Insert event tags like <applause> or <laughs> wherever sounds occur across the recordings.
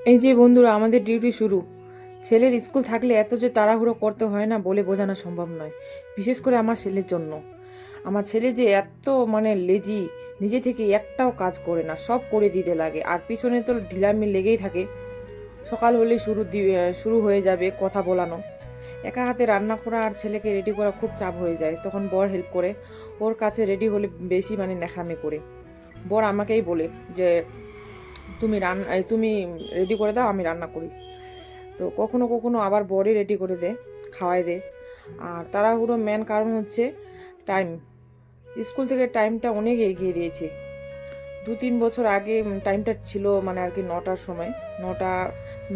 এই যে বন্ধুরা, আমাদের ডিউটি শুরু। ছেলের স্কুল থাকলে এত যে তাড়াহুড়ো করতে হয় না বলে বোঝানো সম্ভব নয়, বিশেষ করে আমার ছেলের জন্য। আমার ছেলে যে এত মানে লেজি নিজে থেকে একটাও কাজ করে না, সব করে দিতে লাগে। আর পিছনে তো ঢিলামি লেগেই থাকে। সকাল হলে শুরু শুরু হয়ে যাবে কথা বলানো। একা হাতে রান্না করা আর ছেলেকে রেডি করা খুব চাপ হয়ে যায়। তখন বর হেল্প করে। ওর কাছে রেডি হলে বেশি মানে নেখামি করে। বর আমাকেই বলে যে তুমি রান্না তুমি রেডি করে দাও, আমি রান্না করি। তো কখনো কখনো আবার বড়ি রেডি করে দে, খাওয়াই দে। আর তাড়াহুড়ো মেন কারণ হচ্ছে টাইম স্কুল থেকে টাইমটা অনেক এগিয়ে দিয়েছে। দু তিন বছর আগে টাইমটা ছিল মানে আর কি নটার সময়, নটা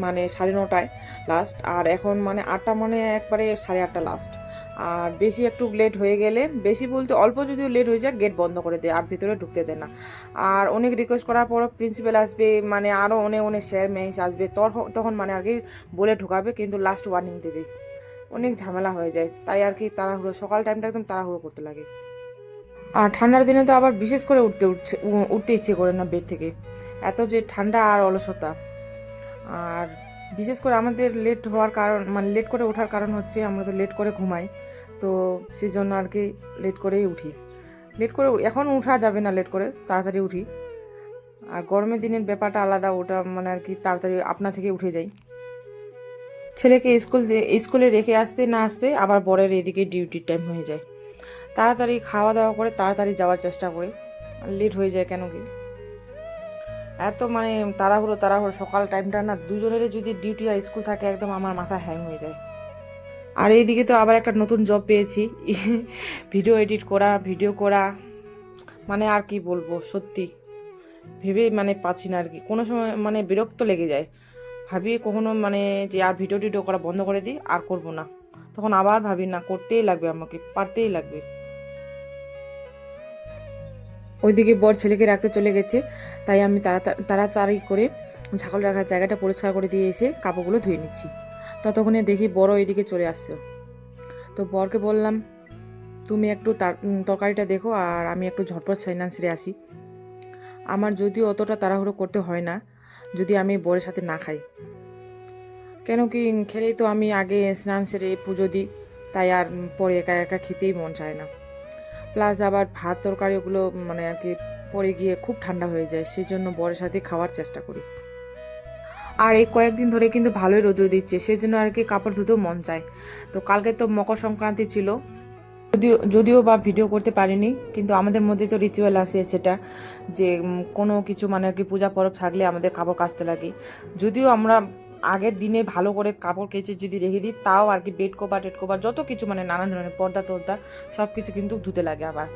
মানে সাড়ে নটায় লাস্ট আর এখন মানে আটটা মানে একবারে সাড়ে আটটা লাস্ট আর বেশি একটু লেট হয়ে গেলে, বেশি বলতে অল্প যদিও লেট হয়ে যায় গেট বন্ধ করে দেয়, আর ভিতরে ঢুকতে দেয় না। আর অনেক রিকোয়েস্ট করার পর প্রিন্সিপাল আসবে মানে আরও অনেক অনেক স্যার মেস আসবে তখন মানে আর কি বলে ঢুকাবে, কিন্তু লাস্ট ওয়ার্নিং দেবে। অনেক ঝামেলা হয়ে যায়, তাই আর কি তাড়াহুড়ো, সকাল টাইমটা একদম তাড়াহুড়ো করতে লাগে। আর ঠান্ডার দিনে তো আবার বিশেষ করে উঠতে উঠছে উঠতে ইচ্ছে করে না বেড থেকে। এত যে ঠান্ডা আর অলসতা। আর বিশেষ করে আমাদের লেট হওয়ার কারণ মানে লেট করে ওঠার কারণ হচ্ছে আমরা তো লেট করে ঘুমাই। তো সেই জন্য আর কি লেট করেই উঠি। লেট করে এখন উঠা যাবে না লেট করে, তাড়াতাড়ি উঠি। আর গরমের দিনের ব্যাপারটা আলাদা, ওটা মানে আর কি তাড়াতাড়ি আপনা থেকে উঠে যাই। ছেলেকে স্কুল স্কুলে রেখে আসতে না আসতে আবার বরের এদিকে ডিউটির টাইম হয়ে যায়। তাড়াতাড়ি খাওয়া দাওয়া করে তাড়াতাড়ি যাওয়ার চেষ্টা করে। লেট হয়ে যায় কেন কি? এত মানে তাড়াহুড়ো তাড়াহুড়ো, সকাল টাইমটা না দুজনের যদি ডিউটি আর স্কুল থাকে একদম আমার মাথা হ্যাং হয়ে যায়। আর এইদিকে তো আবার একটা নতুন জব পেয়েছি। <laughs> ভিডিও এডিট করা ভিডিও করা। মানে আর কি বলব, সত্যি। ভেবে মানে পাচ্ছি না আর কি। কোনো সময় মানে বিরক্ত লেগে যায়। ভাবি কখনো মানে যে আর ভিডিও টিডিও করা বন্ধ করে দিই, আর করব না। তখন আবার ভাবি, না, করতেই লাগবে আমাকে, পারতেই লাগবে। ওইদিকে বর ছেলেকে রাখতে চলে গেছে। তাই আমি তাড়াতাড়ি করে ছাগল রাখার জায়গাটা পরিষ্কার করে দিয়ে এসে কাপড়গুলো ধুয়ে নিচ্ছি। ততক্ষণে দেখি বড় এইদিকে চলে আসছে। তো বরকে বললাম, তুমি একটু তার- তরকারিটা দেখো আর আমি একটু ঝটপট সাইনান সেরে আসি। আমার যদিও অতটা তাড়াহুড়ো করতে হয় না, যদি আমি বরের সাথে না খাই। কেন কি খেলেই তো আমি আগে স্নান সেরে পুজো দিই, তাই আর পরে একা একা খেতেই মন চায় না। প্লাস আবার ভাত, তরকারি ওগুলো মানে আর কি, পরে গিয়ে খুব ঠান্ডা হয়ে যায় সেই জন্য বরের সাথে খাওয়ার চেষ্টা করি। আর এই কয়েকদিন ধরে কিন্তু ভালোই রোদ দিচ্ছে সেই জন্য আর কি কাপড় ধুতেও মন চায়। তো কালকে তো মকর সংক্রান্তি ছিল, যদিও যদিও বা ভিডিও করতে পারিনি, কিন্তু আমাদের মধ্যে তো রিচুয়াল আছে সেটা, যে কোনো কিছু মানে আর কি পূজা পরব থাকলে আমাদের কাপড় কাচতে লাগে। যদিও আমরা আগের দিনে ভালো করে কাপড় কেচে যদি রেখে দিই, তাও আর কি বেড কভার টেড কভার যত কিছু মানে নানান ধরনের পর্দা টর্দা, সব কিছু কিন্তু ধুতে লাগে আবার।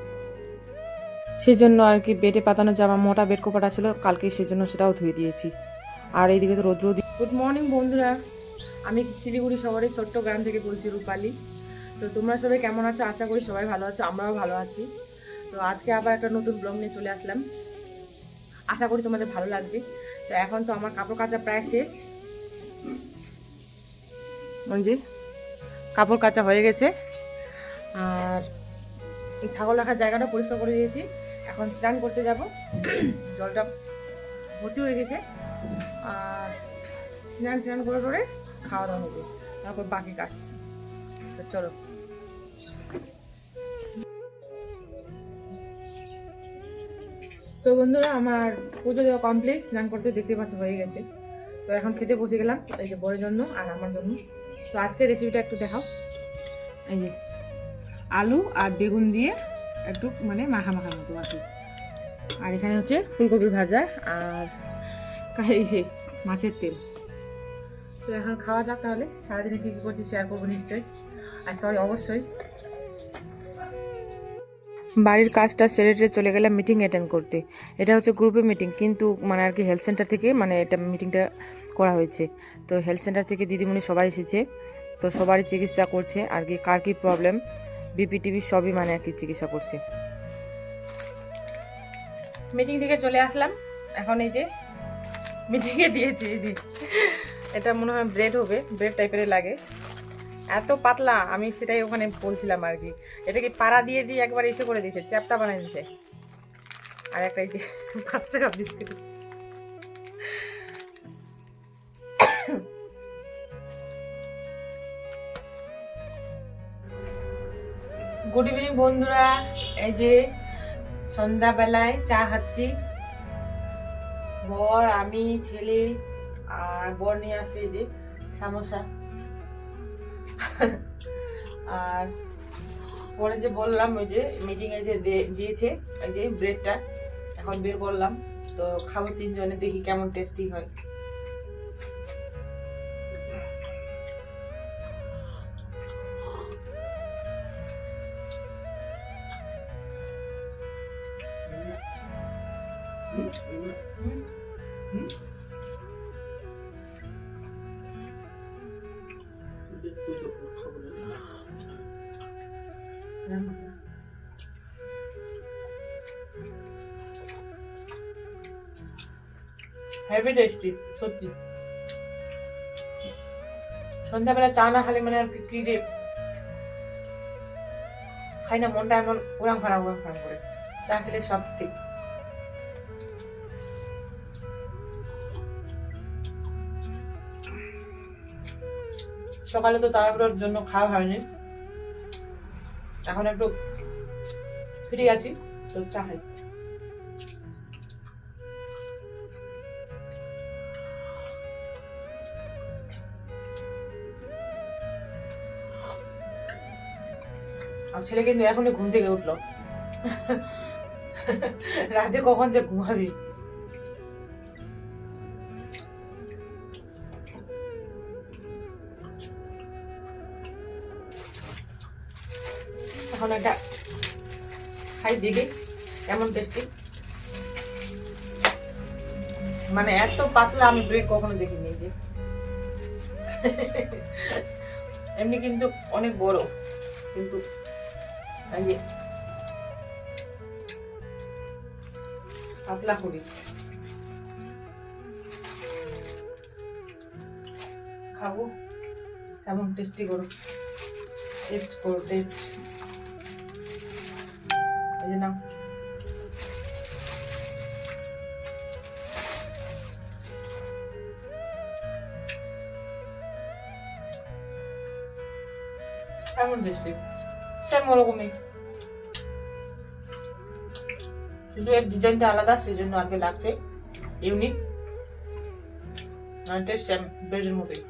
সেই জন্য আর কি বেডে পাতানো জামা, মোটা বেড কভারটা ছিল, কালকে সেই জন্য সেটাও ধুয়ে দিয়েছি। আর এইদিকে তো রৌদ্র গুড মর্নিং বন্ধুরা। আমি শিলিগুড়ি শহরের ছোট্ট গ্রাম থেকে বলছি রূপালী। তো তোমরা সবাই কেমন আছো? আশা করি সবাই ভালো আছো, আমরাও ভালো আছি। তো আজকে আবার একটা নতুন ব্লগ নিয়ে চলে আসলাম। আশা করি তোমাদের ভালো লাগবে। তো এখন তো আমার কাপড় কাচা প্রায় শেষ। যে কাপড় কাচা হয়ে গেছে। আর ছাগল রাখার জায়গাটা পরিষ্কার করে দিয়েছি। এখন স্নান করতে যাব। জলটা ভর্তি হয়ে গেছে। আর স্নান স্নান করে করে খাওয়া দাওয়া হবে। তারপর বাকি কাজ। তো চলো। তো বন্ধুরা, আমার পুজো দেওয়া কমপ্লিট স্নান করতে দেখতে পাচ্ছ হয়ে গেছে। তো এখন খেতে বসে গেলাম, এই যে বড়ের জন্য আর আমার জন্য। তো আজকে রেসিপিটা একটু দেখাও। এই যে আলু আর বেগুন দিয়ে একটু মানে মাখা মাখা মতো আছে আর এখানে হচ্ছে ফুলকপি ভাজা আর এই যে মাছের তেল। তো এখন খাওয়া যাক তাহলে। সারাদিনে কী কী করছি শেয়ার করব নিশ্চয়ই। আর সরি অবশ্যই। বাড়ির কাজটা সেরে টেরে চলে গেলাম মিটিং অ্যাটেন্ড করতে। এটা হচ্ছে গ্রুপে মিটিং কিন্তু মানে আর কি হেলথ সেন্টার থেকে মানে এটা মিটিংটা করা হয়েছে। তো হেলথ সেন্টার থেকে দিদিমণি সবাই এসেছে। তো সবারই চিকিৎসা করছে। আর কি কার কী প্রবলেম বিপি টিভি সবই মানে আর কি চিকিৎসা করছে। মিটিং থেকে চলে আসলাম। এখন এই যে মিটিংয়ে দিয়েছি, এই যে। এটা মনে হয় ব্রেড হবে, ব্রেড টাইপের লাগে। এত পাতলা, আমি সেটাই ওখানে বলছিলাম আর কি। এটাকে পাড়া দিয়ে দিয়ে একবার এসে করে দিয়েছে, চ্যাপটা বানিয়ে দিয়েছে। আর একটা এই যে পাঁচ টাকা বিস্কুট। <coughs> গুড ইভিনিং বন্ধুরা। এই যে সন্ধ্যাবেলায় চা খাচ্ছি। বর, আমি, ছেলে আর বর নিয়ে আসে যে সামোসা। আর পরে যে বললাম, ওই যে মিটিংয়ে যে দিয়েছে ওই যে ব্রেডটা এখন বের করলাম। তো খাব তিনজনে, দেখি কেমন টেস্টি হয়। হেভি টেস্টি সত্যি। সন্ধ্যাবেলা চা না খেলে মানে আর কি যে খাই না, মনটা এমন উড়াং ফাড়াং উড়াং ফাড়াং করে। চা খেলে সব ঠিক। সকালে তো তাড়াহুড়োর জন্য খাওয়া হয়নি। এখন একটু ফ্রি আছি, তো চা খাই। আর ছেলে কিন্তু এখনই ঘুম থেকে উঠল। রাতে কখন যে ঘুমাবি? এখন একটা খাই, দেখি, কেমন টেস্টি মানে এত পাতলা আমি ব্রেড কখনো দেখিনি যে। এমনি কিন্তু অনেক বড়, কিন্তু এই যে পাতলা করি। খাব, কেমন টেস্টি করো। টেস্ট করো টেস্ট কেমন টেস্টি সেম ওরকমই শুধু এর ডিজাইনটা আলাদা সেই জন্য আগে লাগছে ইউনিক আর টেস্ট সেম ব্রেডের মতোই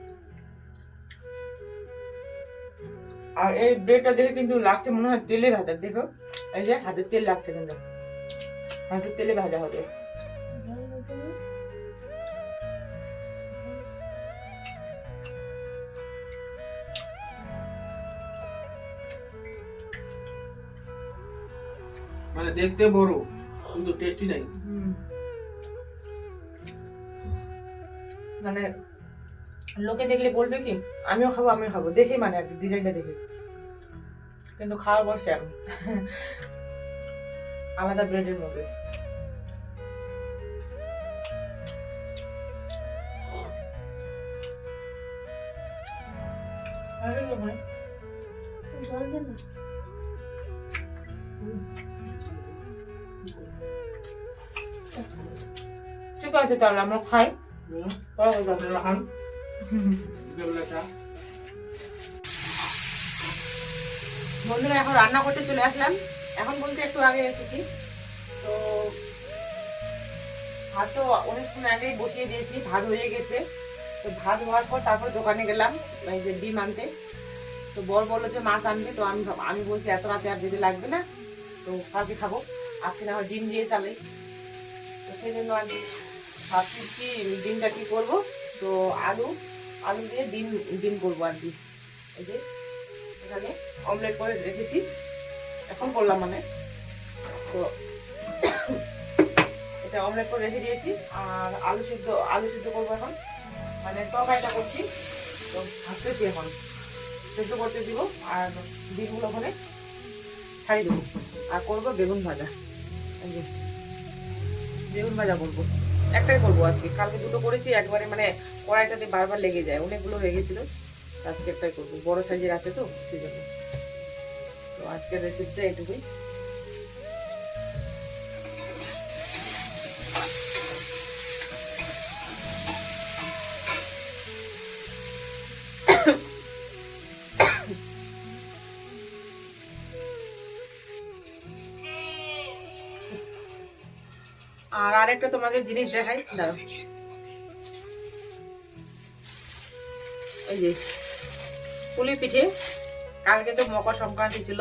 আর এই ব্রেডটা দেখে কিন্তু লাগছে মনে হয় তেলে ভাজা দেখো এই যে হাতের তেল লাগছে কিন্তু হাতের তেলে ভাজা হবে মানে দেখতে বড় কিন্তু টেস্টি নাই। মানে লোকে দেখলে বলবে কি আমিও খাব আমিও খাব। দেখে মানে আর ডিজাইনটা দেখে। কিন্তু খাওয়ার পর শ্যাম। আলাদা ব্রেডের মধ্যে। ভালো ঠিক আছে তাহলে আমরা খাই। আপনারা খান বন্ধুরা এখন রান্না করতে চলে আসলাম। এখন বলতে একটু আগে এসেছি। তো ভাত তো অনেকক্ষণ আগেই বসিয়ে দিয়েছি ভাত হয়ে গেছে। তো ভাত হওয়ার পর তারপর দোকানে গেলাম এই যে ডিম আনতে। তো বর বলল যে মাছ আনবে? তো আমি আমি বলছি এত রাতে আর যেতে লাগবে না। তো কালকে খাব। আজকে না হয় ডিম দিয়ে চালাই। তো সেই জন্য আর কি ভাবছি কি, ডিমটা কি করব? তো আলু আলু দিয়ে ডিম ডিম করব আর কি। এই যে, এখানে অমলেট করে রেখেছি। এখন করলাম মানে। তো এটা অমলেট করে রেখে দিয়েছি। আর আলু সিদ্ধ আলু সিদ্ধ করব এখন। মানে তরকারিটা করছি। তো ভাজতেছি এখন। সেদ্ধ করতে দিব আর ডিমগুলো ওখানে ছাড়িয়ে দেবো। আর করব বেগুন ভাজা। বেগুন ভাজা করব। একটাই করব আজকে। কালকে দুটো করেছি, একবারে মানে কড়াইটাতে বারবার লেগে যায়, অনেকগুলো হয়ে গেছিল আজকে একটাই করব। বড় সাইজের আছে তো, সেই জন্য। তো আজকের রেসিপিটা এটুকুই আরেকটা তোমাকে জিনিস দেখাই। দাঁড়াও। এই যে, পুলি পিঠে। কালকে তো মকর সংক্রান্তি ছিল।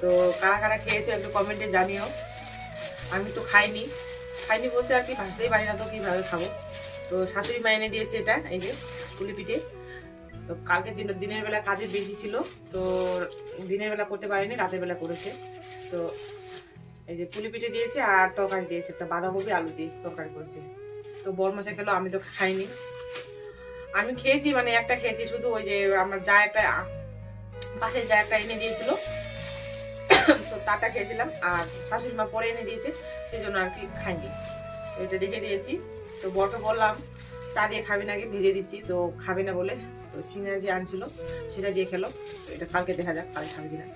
তো কারা কারা খেয়েছে একটু কমেন্টে জানিও। আমি তো খাইনি। খাইনি বলতে আর কি ভাজতেই পারি না তো কীভাবে খাব। তো শাশুড়ি মা এনে দিয়েছে এটা, এই যে পুলি পিঠে। তো কালকে দিনের দিনের বেলা কাজে বেশি ছিল। তো দিনের বেলা করতে পারিনি, রাতের বেলা করেছে। তো এই যে পুলি পিঠে দিয়েছে আর তরকারি দিয়েছে। একটা বাঁধাকপি, আলু দিয়ে তরকারি করেছে। তো বড় মশা খেলো, আমি তো খাইনি। আমি খেয়েছি মানে একটা খেয়েছি, শুধু ওই যে আমার যা একটা পাশে যা একটা এনে দিয়েছিল। তো তারটা খেয়েছিলাম, আর শাশুড়ি মা পরে এনে দিয়েছে সেই জন্য আর কি খাইনি। এটা রেখে দিয়েছি। তো বরকে বললাম, চা দিয়ে খাবি নাকি ভেজে দিচ্ছি। তো খাবে না বলে, তো সিঙ্গারা যে আনছিল, সেটা দিয়ে খেলো। এটা কালকে দেখা যাক, কালকে খাবে কিনা।